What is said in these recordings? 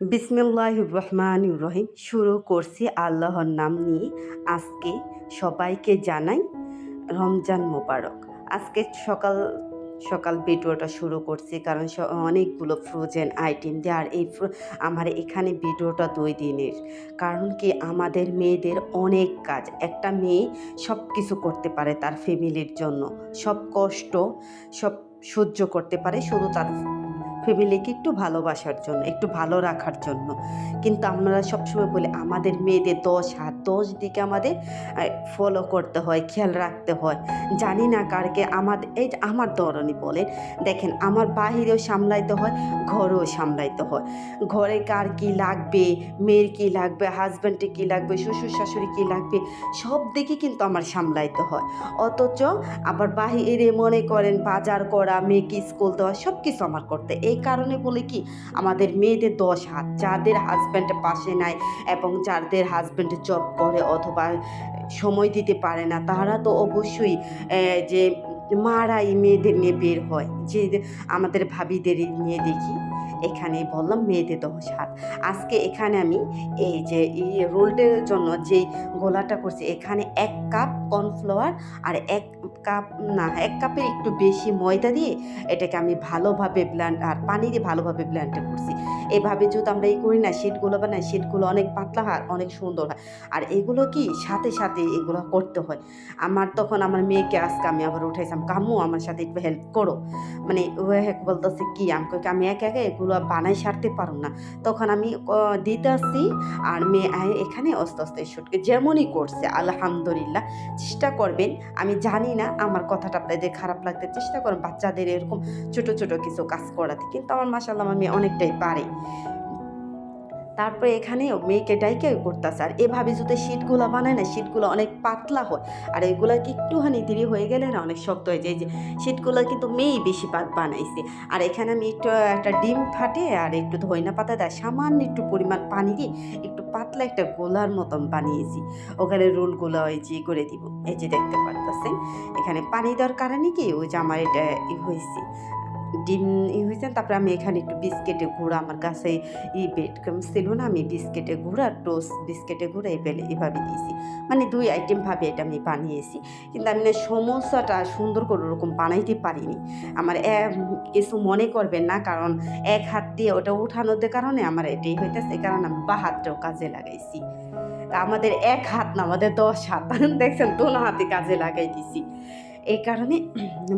বিসমিল্লাহ রহমান রহিম। শুরু করছি আল্লাহর নাম নিয়ে আজকে সবাইকে জানাই রমজান মোবারক। আজকে সকাল সকাল ভিডিওটা শুরু করছি কারণ অনেকগুলো ফ্রোজেন আইটেম দিয়ে আর এই আমার এখানে ভিডিওটা দুই দিনের। কারণ কি আমাদের মেয়েদের অনেক কাজ। একটা মেয়ে সব কিছু করতে পারে তার ফ্যামিলির জন্য। সব কষ্ট সব সহ্য করতে পারে শুধু তার ফ্যামিলিকে একটু ভালোবাসার জন্য, একটু ভালো রাখার জন্য। কিন্তু আমরা সবসময় বলি, আমাদের মেয়েদের দশ হাত দশ দিকে আমাদের ফলো করতে হয়, খেয়াল রাখতে হয়। জানি না কারকে আমাদের এই আমার ধরনই বলেন দেখেন আমার বাহিরেও সামলাইতে হয়, ঘরেও সামলাইতে হয়। ঘরে কার কি লাগবে, মেয়ের কি লাগবে হাজব্যান্ডের কি লাগবে, শ্বশুর শাশুড়ি কি লাগবে, সব দিকে কিন্তু আমার সামলাইতে হয়। অথচ আবার বাহিরে মনে করেন বাজার করা, মেয়েকে স্কুল দেওয়া সব কিছু আমার করতে এই কারণে বলে কি, আমাদের মেয়েদের দশ হাত, যাদের হাজব্যান্ড পাশে নাই এবং যাদের হাজব্যান্ড জব করে অথবা সময় দিতে পারে না, তারা তো অবশ্যই যে মারাই মেয়েদের নিয়ে বের হয়। যে আমাদের ভাবিদের নিয়ে দেখি। এখানে বললাম মেয়েদের দশ হাত আজকে এখানে আমি এই যে রোলটার জন্য যে গোলাটা করছি এখানে এক কাপ কর্নফ্লাওয়ার আর এক কাপ না এক কাপের একটু বেশি ময়দা দিয়ে এটাকে আমি ভালোভাবে ব্ল্যান্ড আর পানি দিয়ে ভালোভাবে ব্ল্যান্ড করছি। এভাবে যদি আমরা এই করি না শীটগুলো বানাই শীটগুলো অনেক পাতলা হয় অনেক সুন্দর হয়। আর এগুলো কি সাথে সাথে এগুলো করতে হয়। আমার তখন আমার মেয়েকে আজকে আমি আবার উঠাইছিলাম কামু আমার সাথে একটু হেল্প করো। মানে ও বলতেছে কি? আমি কই, আমি একা একা এগুলো বানাই সারতে পারো না। তখন আমি দিতে আসি আর মেয়ে এখানে অস্তে আস্তে শুটকে যেমনই করছে, আলহামদুলিল্লাহ, চেষ্টা করবেন। আমি জানি না আমার কথাটা আপনাদের খারাপ লাগতে, চেষ্টা করেন বাচ্চাদের এরকম ছোট ছোট কিছু কাজ করাতে। কিন্তু আমার মাসাল্লাহ আমি অনেকটাই পারে। তারপরে এখানেও মেয়েকে ডাইকে করতেছে। আর এভাবে যদি শীটগুলো বানায় না শীটগুলো অনেক পাতলা হয়। আর এগুলো একটুখানি দেরি হয়ে গেলে না অনেক শক্ত হয়ে যায়? যে শীটগুলো কিন্তু মেয়েই বেশি পাক বানাইছে। আর এখানে আমি একটু, একটা ডিম ফাটে আর একটু ধইনা পাতা দেয়। সামান্য একটু পরিমাণ পানি দিয়ে একটু পাতলা একটা গোলার মতন বানিয়েছি। ওখানে রোলগুলো ওই যে করে দিব। এই যে দেখতে পারতেছেন? এখানে পানি দেওয়ার কারণে কি ওই যে আমার এটা হয়েছে ডিম ই হয়েছে, তারপরে আমি এখানে একটু বিস্কেটে গুঁড়া, আমার কাছে ই বেড ক্রাম ছিল না, আমি বিস্কেটে গুঁড়া, টোস্ট বিস্কেটে গুঁড়া এই পেলে এভাবে দিয়েছি। মানে দুই আইটেমভাবে এটা আমি বানিয়েছি। কিন্তু আমি না সমস্যাটা সুন্দর করে ওরকম বানাইতে পারিনি। আমার কিছু মনে করবেন না, কারণ এক হাত দিয়ে ওটা উঠানোর কারণে আমার এটাই হইতেছে কারণে আমি বা হাতটাও কাজে লাগাইছি। আমাদের এক হাত না, আমাদের দশ হাত, দেখছেন, দোনো হাতে কাজে লাগাই দিছি। এই কারণে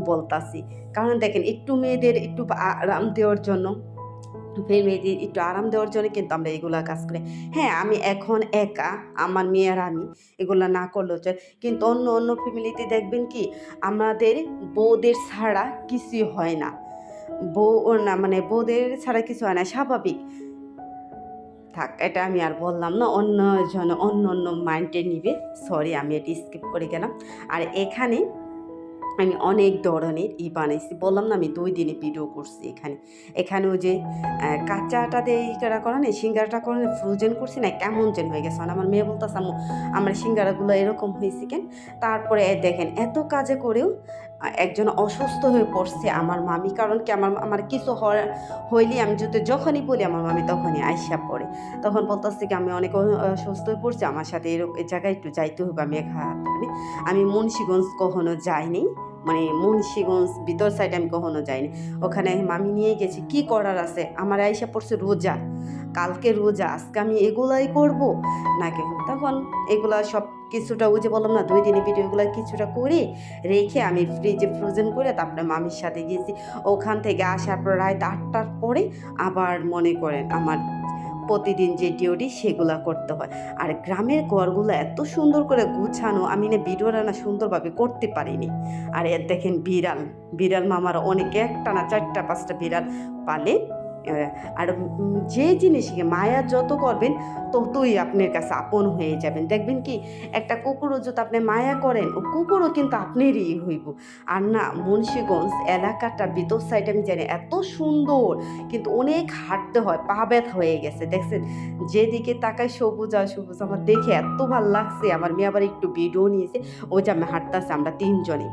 বলতাছি কারণ দেখেন একটু মেয়েদের একটু আরাম দেওয়ার জন্য মেয়েদের একটু আরাম দেওয়ার জন্য কিন্তু আমরা এগুলা কাজ করি। হ্যাঁ আমি এখন একা, আমার মেয়ে আর আমি এগুলো না করলেও চলে। কিন্তু অন্য অন্য ফ্যামিলিতে দেখবেন কি, আমাদের বউদের ছাড়া কিছুই হয় না। বউ, না মানে বউদের ছাড়া কিছু হয় না, স্বাভাবিক। থাক, এটা আমি আর বললাম না অন্য জন অন্য অন্য মাইন্ডে নিবে। সরি আমি এটি স্কিপ করে গেলাম। আর এখানে আমি অনেক ধরনের ই বানাইছি। বললাম না, আমি দুই দিনে ভিডিও করছি এখানে। এখানেও যে কাঁচাটা দিয়ে ই করা সিঙ্গারাটা করে ফ্রোজেন করছি না, কেমন যেন হয়ে গেছে। মানে আমার মেয়ে বলতেছে, আম্মু, আমার সিঙ্গারাগুলো এরকম হয়েছে কেন? তারপরে দেখেন, এত কাজে করেও একজন অসুস্থ হয়ে পড়ছে আমার মামি। কারণ কি, আমার আমার কিছু হইলে আমি যদি যখনই বলি, আমার মামি তখনই আইসা পড়ে। তখন বলতেছে কি, আমি অনেক অসুস্থ হয়ে পড়ছি, আমার সাথে এরকম জায়গায় একটু যাইতে হবে আমি এক হাত আমি মুন্সিগঞ্জ কখনো যাইনি। মানে মুন্সিগঞ্জ ভিতর সাইডে আমি কখনো যাইনি। ওখানে মামি নিয়ে গেছি, কি করার আছে? আমার আইসা পড়ছে রোজা। কালকে রোজা, আজকে আমি এগুলাই করব? নাকি তখন এগুলা সব কিছুটা ওই যে বললাম না দুই দিনে ভিডিও এগুলো কিছুটা করে রেখে আমি ফ্রিজে ফ্রোজেন করে তারপরে মামির সাথে গেছি। ওখান থেকে আসার পর রাত আটটার পরে আবার মনে করেন আমার প্রতিদিন যে ডিউটি সেগুলো করতে হয়। আর গ্রামের ঘরগুলো এত সুন্দর করে গুছানো, আমি না ভিডিওটা না সুন্দরভাবে করতে পারিনি। আর এর দেখেন বিড়াল বিড়াল মামার অনেকে একটা না চারটা পাঁচটা বিড়াল পালে আর যে জিনিসকে মায়া যত করবেন, ততই আপনার কাছে আপন হয়ে যাবেন। দেখবেন কি, একটা কুকুরও যদি আপনি মায়া করেন, ও কুকুরও কিন্তু আপনারই হইব। আর না, মুন্সীগঞ্জ এলাকাটা ভিতর সাইড আমি জানি এত সুন্দর, কিন্তু অনেক হাঁটতে হয়, পা ব্যথা হয়ে গেছে। দেখছেন, যেদিকে তাকায় সবুজ আর সবুজ, আমার দেখে এত ভালো লাগছে। আমার মেয়ে আবার একটু ভিডিও নিয়েছে ও যে আমি হাঁটতেছে, আমরা তিনজনে।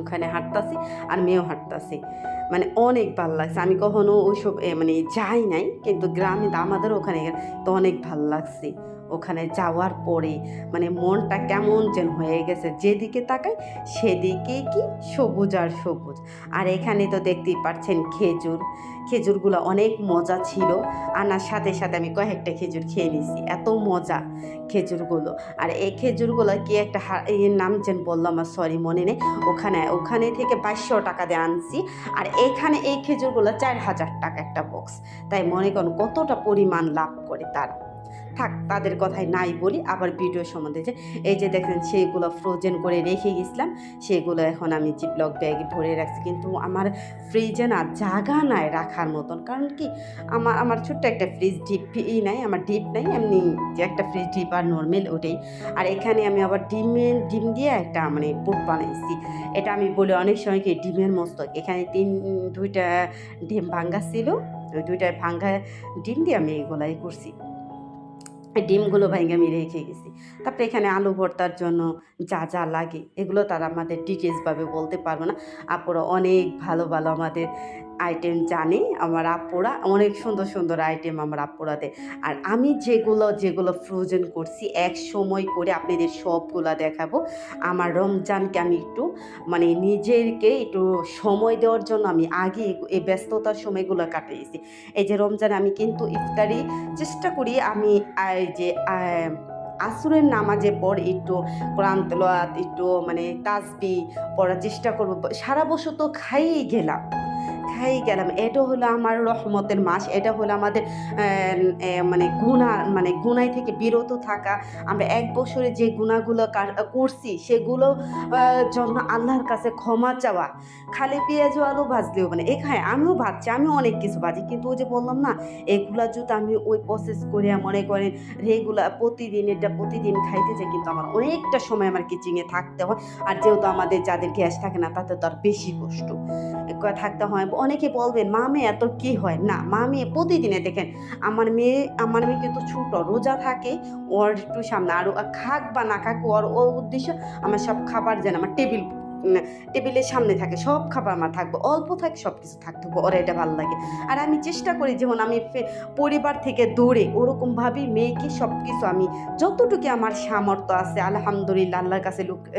ওখানে হাঁটতাছি আর মেয়েও হাঁটতাছি। মানে অনেক ভালো লাগছে। আমি কখনো ওইসব মানে যাই নাই, কিন্তু গ্রামে আমাদের ওখানে তো অনেক ভালো লাগছে। ওখানে যাওয়ার পরে মানে মনটা কেমন যেন হয়ে গেছে, যেদিকে তাকাই সেদিকে কি সবুজ আর সবুজ। আর এখানে তো দেখতেই পাচ্ছেন খেজুর, খেজুরগুলো অনেক মজা ছিল। আনার সাথে সাথে আমি কয়েকটা খেজুর খেয়ে নিছি এত মজা খেজুরগুলো। আর এই খেজুরগুলো কি একটা এর নাম যেন বলল আমার সরি মনে নেই। ওখানে ওখানে থেকে বাইশশো টাকা দিয়ে আনছি। আর এখানে এই খেজুরগুলো চার হাজার টাকা একটা বক্স তাই মনে করুন কতটা পরিমাণ লাভ করে তারা। থাক, তাদের কথাই নাই বলি, আবার ভিডিও সম্বন্ধে যে, এই যে দেখেন সেইগুলো ফ্রোজেন করে রেখে গেছিলাম সেগুলো এখন আমি জিপলক ব্যাগে ভরে রাখছি। কিন্তু আমার ফ্রিজে না জায়গা নাই রাখার মতন। কারণ কি? আমার আমার ছোট্ট একটা ফ্রিজ ডিপ ই নাই, আমার ডিপ নাই, এমনি যে একটা ফ্রিজ ডিপ আর নর্মাল ওটাই। আর এখানে আমি আবার ডিমের ডিম দিয়ে একটা মানে পুট বানাইছি। এটা আমি বলি অনেক সময় কি ডিমের মস্তক এখানে তিন, দুইটা ডিম ভাঙ্গা ছিল, ওই দুইটা ভাঙ্গা ডিম দিয়ে আমি এগুলাই করছি। ডিমগুলো ভেঙে আমি রেখে গেছি। তারপরে এখানে আলু ভর্তার জন্য যা যা লাগে, এগুলো তারা আমাদের ডিটেলসভাবে বলতে পারব না। আপুরা অনেক ভালো ভালো আমাদের আইটেম জানে আমার আপুরা, অনেক সুন্দর সুন্দর আইটেম আমার আপুরা দেয় আর আমি যেগুলো যেগুলো ফ্রোজেন করছি, এক সময় করে আপনাদের সবগুলো দেখাবো। আমার রমজানকে আমি একটু মানে নিজেকে একটু সময় দেওয়ার জন্য আমি আগে এই ব্যস্ততার সময়গুলো কাটিয়েছি। এই যে রমজানে আমি কিন্তু ইফতারি চেষ্টা করি, আমি যে আসুরের নামাজে পর একটু কোরআন একটু মানে তাসবি পড়ার চেষ্টা করব। সারা বছর তো খাইয়েই গেলাম। খাই গেলাম। এটা হলো আমার রহমতের মাস, এটা হলো আমাদের মানে গুণা মানে গুনাই থেকে বিরত থাকা। আমরা এক বছরে যে গুণাগুলো করছি, সেগুলো জন্য আল্লাহর কাছে ক্ষমা চাওয়া। খালি পেঁয়াজ আলু ভাজলেও মানে এখানে আমিও ভাজছি আমি অনেক কিছু ভাজি, কিন্তু ওই যে বললাম না, এগুলা যদি আমি ওই প্রসেস করে মনে করেন রেগুলার প্রতিদিন এটা প্রতিদিন খাইতে যাই, কিন্তু আমার অনেকটা সময় আমার কিচিংয়ে থাকতে হয়। আর যেহেতু আমাদের যাদের গ্যাস থাকে না, তাতে তো আর বেশি কষ্ট। থাকতে হয় অনেকে বলবেন মা মেয়ে এত কি হয়? না মা মেয়ে প্রতিদিনে দেখেন, আমার মেয়ে আমার মেয়ে কিন্তু ছোট, রোজা থাকে, ওর একটু সামনে, আর খাক বা না খাক, ওর, ও উদ্দেশ্য, আমার সব খাবার যেন আমার টেবিল টেবিলের সামনে থাকে, সব খাবার আমার থাকবে, অল্প থাকে সব কিছু থাকতে হবে, ওর এটা ভালো লাগে। আর আমি চেষ্টা করি, যেমন আমি পরিবার থেকে দৌড়ে ওরকমভাবেই মেয়েকে সব কিছু আমি, যতটুকু আমার সামর্থ্য আছে, আলহামদুলিল্লাহ, আল্লাহর কাছে লুক-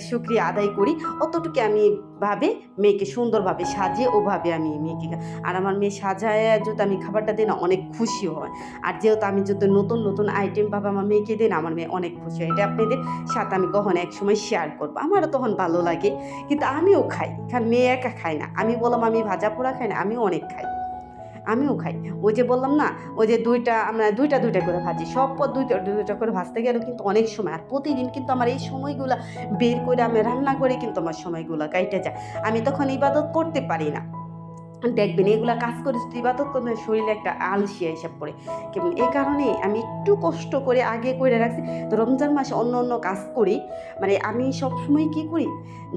শুক্রিয়া আদায় করি, অতটুকু আমি ভাবে মেয়েকে সুন্দরভাবে সাজিয়ে ওভাবে আমি মেয়েকে আর আমার মেয়ে সাজায় যদি আমি খাবারটা দিই না, অনেক খুশি হয়। আর যেহেতু আমি যদি নতুন নতুন আইটেম ভাবে আমার মেয়েকে দিই না, আমার মেয়ে অনেক খুশি হয়। এটা আপনাদের সাথে আমি কখন এক সময় শেয়ার করব। আমারও তখন ভালো লাগে। কিন্তু আমিও খাই। কারণ মেয়ে একা খাই না। আমি বললাম, আমি ভাজা পোড়া খাই না আমি অনেক খাই। আমিও খাই। ওই যে বললাম না, ওই যে দুইটা আমরা দুইটা দুইটা করে ভাজি, সব পর দুইটা দুইটা করে ভাজতে গেলেও কিন্তু অনেক সময়, আর প্রতিদিন কিন্তু আমার এই সময়গুলো বের করে আমি রান্না করে কিন্তু আমার সময়গুলো কাইটে যায়। আমি তখন ইবাদত করতে পারি না। দেখবেন এগুলো কাজ করে যদি ইবাদত করতে শরীরে একটা আলসিয়া হিসাব পড়ে। কেমন? এই কারণে আমি একটু কষ্ট করে আগে করে রাখছি। তো রমজান মাসে অন্য অন্য কাজ করি। মানে আমি সবসময় কি করি?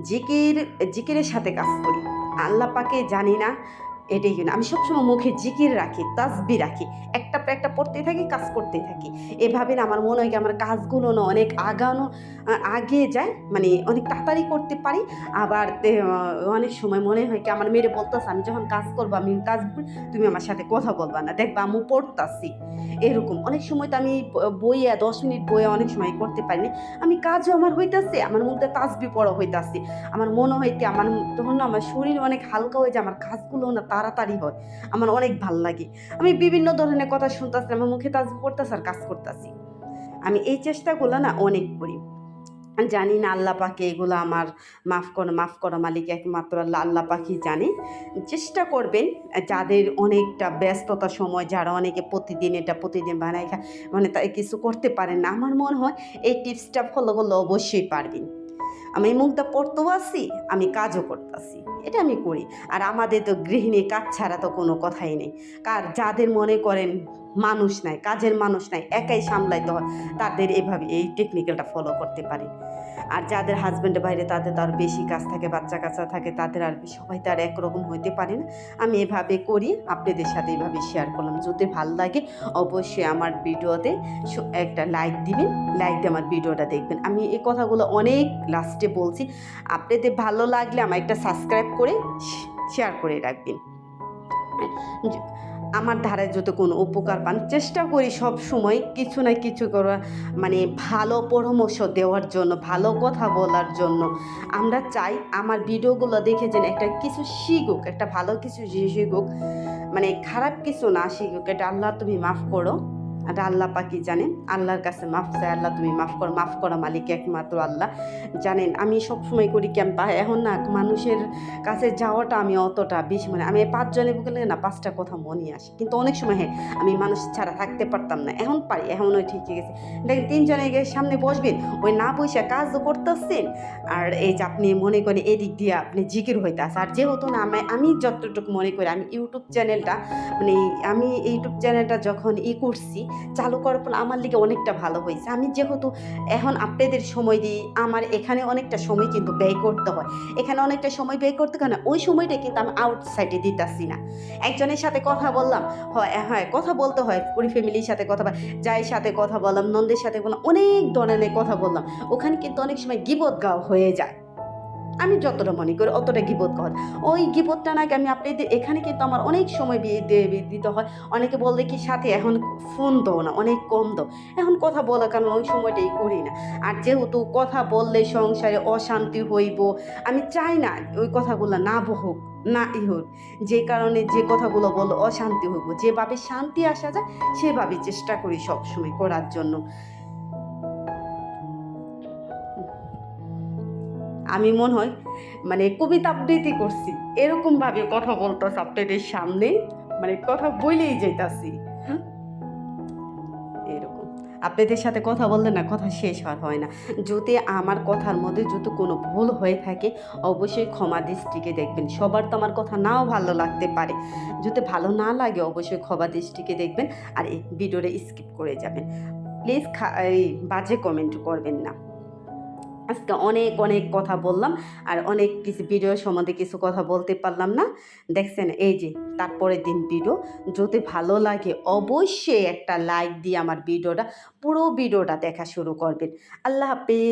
জিকির, জিকিরের সাথে কাজ করি। আল্লাহ পাকে জানি না এটাই কিনা আমি সবসময় মুখে জিকির রাখি তাসবি রাখি। একটা পর একটা পড়তেই থাকি, কাজ করতেই থাকি। এভাবে না আমার মনে হয় কি আমার কাজগুলো না অনেক আগানো আগে যায় মানে অনেক তাড়াতাড়ি করতে পারি। আবার অনেক সময় মনে হয় কি আমার মেয়েরে বলতেছে, আমি যখন কাজ করব, আমি কাজ তুমি আমার সাথে কথা বলবা না। দেখবা আমি পড়তাছি। এরকম। অনেক সময় তো আমি বইয়া, দশ মিনিট বইয়ে অনেক সময় করতে পারিনি আমি কাজও আমার হইতাছে, আমার মধ্যে তাসবি পড়া হইতাছে। আমার মনে হয় কি আমার, তখন আমার শরীর অনেক হালকা হয়ে যায়, আমার কাজগুলো না তাড়াতাড়ি হয়। আমার অনেক ভালো লাগে। আমি বিভিন্ন ধরনের কথা শুনতেছি, আমার মুখে তাসবি পড়তেছে আর কাজ করতেছি। আমি এই চেষ্টাগুলো না অনেক করি। জানি না আল্লাহ পাকে এগুলো আমার মাফ করো মাফ করো মালিক একমাত্র আল্লাহ আল্লাহ পাখি জানে। চেষ্টা করবেন যাদের অনেকটা ব্যস্ততা সময়, যারা অনেকে প্রতিদিন এটা প্রতিদিন বানায় মানে তাই কিছু করতে পারেন না। আমার মনে হয় এই টিপসটা ফলো করলে অবশ্যই পারবেন। আমি মুখটা পড়তেও আসি আমি কাজও করতেছি এটা আমি করি। আর আমাদের তো গৃহিণী কাজ ছাড়া তো কোনো কথাই নেই। কার যাদের মনে করেন মানুষ নাই, কাজের মানুষ নাই, একাই সামলাইতে হয়, তাদের এভাবে এই টেকনিক্যালটা ফলো করতে পারে। আর যাদের হাজব্যান্ডের বাইরে তাদের তো আর বেশি কাজ থাকে, বাচ্চা কাচ্চা থাকে, তাদের আর সবাই তো আর একরকম হইতে পারে না। আমি এভাবে করি, আপনাদের সাথে এইভাবে শেয়ার করলাম। যদি ভালো লাগে, অবশ্যই আমার ভিডিওতে একটা লাইক দিবেন লাইক দিয়ে আমার ভিডিওটা দেখবেন। আমি এই কথাগুলো অনেক লাস্টে বলছি। আপনাদের ভালো লাগলে আমার একটা সাবস্ক্রাইব করে শেয়ার করে রাখবেন। আমার ধারে যত কোনো উপকার পান, চেষ্টা করি সব সময় কিছু না কিছু করা মানে ভালো পরামর্শ দেওয়ার জন্য, ভালো কথা বলার জন্য। আমরা চাই আমার ভিডিওগুলো দেখে যেন একটা কিছু শিখুক, একটা ভালো কিছু শিখুক মানে খারাপ কিছু না শিখুক, এটা আল্লাহ তুমি মাফ করো। এটা আল্লাহ পাকি জানেন? আল্লাহর কাছে মাফ চাই আল্লাহ, তুমি মাফ করো, মাফ করা মালিক একমাত্র আল্লাহ। জানেন, আমি সবসময় করি ক্যাম্পা এখন না মানুষের কাছে যাওয়াটা আমি অতটা বেশি মানে আমি পাঁচজনে গেলে না, পাঁচটা কথা মনে আসে। কিন্তু অনেক সময় হ্যাঁ আমি মানুষ ছাড়া থাকতে পারতাম না। এখন পারি এখন ওই ঠিক গেছে। দেখেন, তিনজনে গিয়ে সামনে বসবেন, ওই না বসে কাজও করতেছেন। আর এই যে আপনি মনে করেন এদিক দিয়ে আপনি জিকির হইতে আসে আর যেহেতু না, আমি আমি যতটুকু মনে করি, আমি ইউটিউব চ্যানেলটা মানে আমি ইউটিউব চ্যানেলটা যখন ই করছি চালু করার পর আমার লিগে অনেকটা ভালো হয়েছে। আমি যেহেতু এখন আপনাদের সময় দিই, আমার এখানে অনেকটা সময় কিন্তু ব্যয় করতে হয়। এখানে অনেকটা সময় ব্যয় করতে হয় না ওই সময়টা কিন্তু আমি আউটসাইডে দিতেছি না। একজনের সাথে কথা বললাম, হয় হ্যাঁ কথা বলতে হয়, পুরি ফ্যামিলির সাথে কথা বল যাই সাথে কথা বললাম, নন্দের সাথে বললাম, অনেক ধরনের কথা বললাম। ওখানে কিন্তু অনেক সময় গিবত গাওয়া হয়ে যায়। আমি যতটা মনে করি অতটা গিবত কথা ওই গিবতটা নাকি আমি আপনাদের এখানে কিন্তু আমার অনেক সময় বিয়ে দিতে হয়। অনেকে বললে কি, সাথে এখন ফোন দাও না, অনেক কম দাও। এখন কথা বলার কারণে ওই সময়টাই করি না। আর যেহেতু কথা বললে সংসারে অশান্তি হইব, আমি চাই না ওই কথাগুলো না হোক না ই হোক। যে কারণে যে কথাগুলো বলো অশান্তি হইব যেভাবে শান্তি আসা যায়, সেভাবে চেষ্টা করি সবসময় করার জন্য। আমি মনে হয় মানে কবিতা আবৃত্তি করছি। এরকমভাবে কথা বলতেছে আপনাদের সামনে মানে কথা বলেই যেতাছি এরকম। আপনাদের সাথে কথা বললে না, কথা শেষ হওয়ার হয় না। যদি আমার কথার মধ্যে যদি কোনো ভুল হয়ে থাকে, অবশ্যই ক্ষমা দৃষ্টিকে দেখবেন। সবার তো আমার কথা নাও ভালো লাগতে পারে। যদি ভালো না লাগে, অবশ্যই ক্ষমা দৃষ্টিকে দেখবেন আর এই ভিডিওটা স্কিপ করে যাবেন। প্লিজ এই বাজে কমেন্ট করবেন না। আজকে অনেক অনেক কথা বললাম আর অনেক কিছু ভিডিও সম্বন্ধে কিছু কথা বলতে পারলাম না। দেখছেন, এই যে তারপরের দিন ভিডিও যদি ভালো লাগে অবশ্যই একটা লাইক দিয়ে আমার ভিডিওটা পুরো ভিডিওটা দেখা শুরু করবেন। আল্লাহ হাফিজ।